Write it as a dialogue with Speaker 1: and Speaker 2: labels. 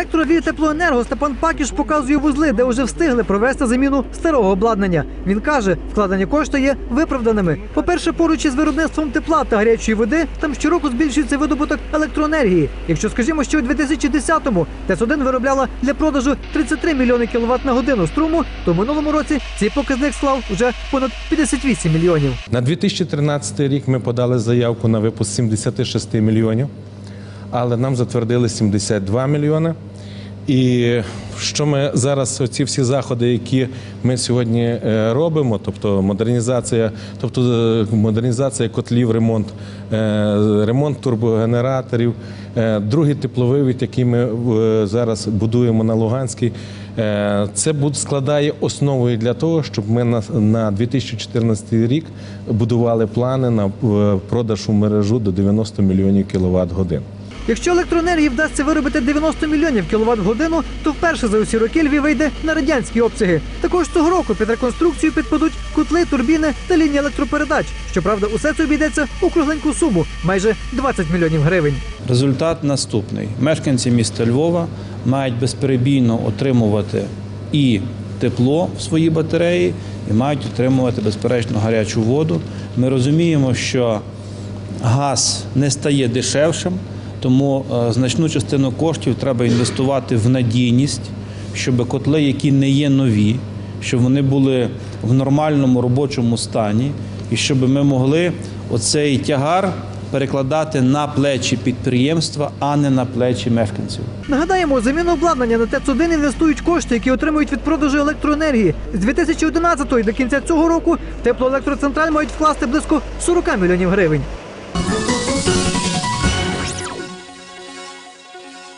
Speaker 1: Директор від теплоенерго Степан Пакіш показує вузли, де вже встигли провести заміну старого обладнання. Він каже, вкладені кошти є виправданими. По-перше, поруч із виробництвом тепла та гарячої води там щороку збільшується видобуток електроенергії. Якщо скажімо, що у 2010-му ТЕС-1 виробляла для продажу 33 мільйони кіловат на годину струму, то в минулому році цей показник склав уже понад 58 мільйонів.
Speaker 2: На 2013 рік ми подали заявку на випуск 76 мільйонів, але нам затвердили 72 мільйони. І що ми зараз, ці всі заходи, які ми сьогодні е, робимо, тобто модернізація, тобто е, модернізація котлів, ремонт, е, ремонт турбогенераторів, другий тепловивід, який ми зараз будуємо на Луганській, це складає основою для того, щоб ми на, на 2014 рік будували плани на продаж у мережу до 90 мільйонів кіловат годин.
Speaker 1: Якщо електроенергії вдасться виробити 90 мільйонів кіловат в годину, то вперше за усі роки Львів вийде на радянські обсяги. Також цього року під реконструкцію підпадуть котли, турбіни та лінії електропередач. Щоправда, усе це обійдеться у кругленьку суму майже 20 мільйонів гривень.
Speaker 3: Результат наступний: мешканці міста Львова мають безперебійно отримувати і тепло в свої батареї, і мають отримувати безперечно гарячу воду. Ми розуміємо, що газ не стає дешевшим, тому е, значну частину коштів треба інвестувати в надійність, щоб котли, які не є нові, щоб вони були в нормальному робочому стані, і щоб ми могли оцей тягар перекладати на плечі підприємства, а не на плечі мешканців.
Speaker 1: Нагадаємо, заміну обладнання на ТЕЦ-1 інвестують кошти, які отримують від продажу електроенергії. З 2011 до кінця цього року теплоелектроцентраль мають вкласти близько 40 мільйонів гривень.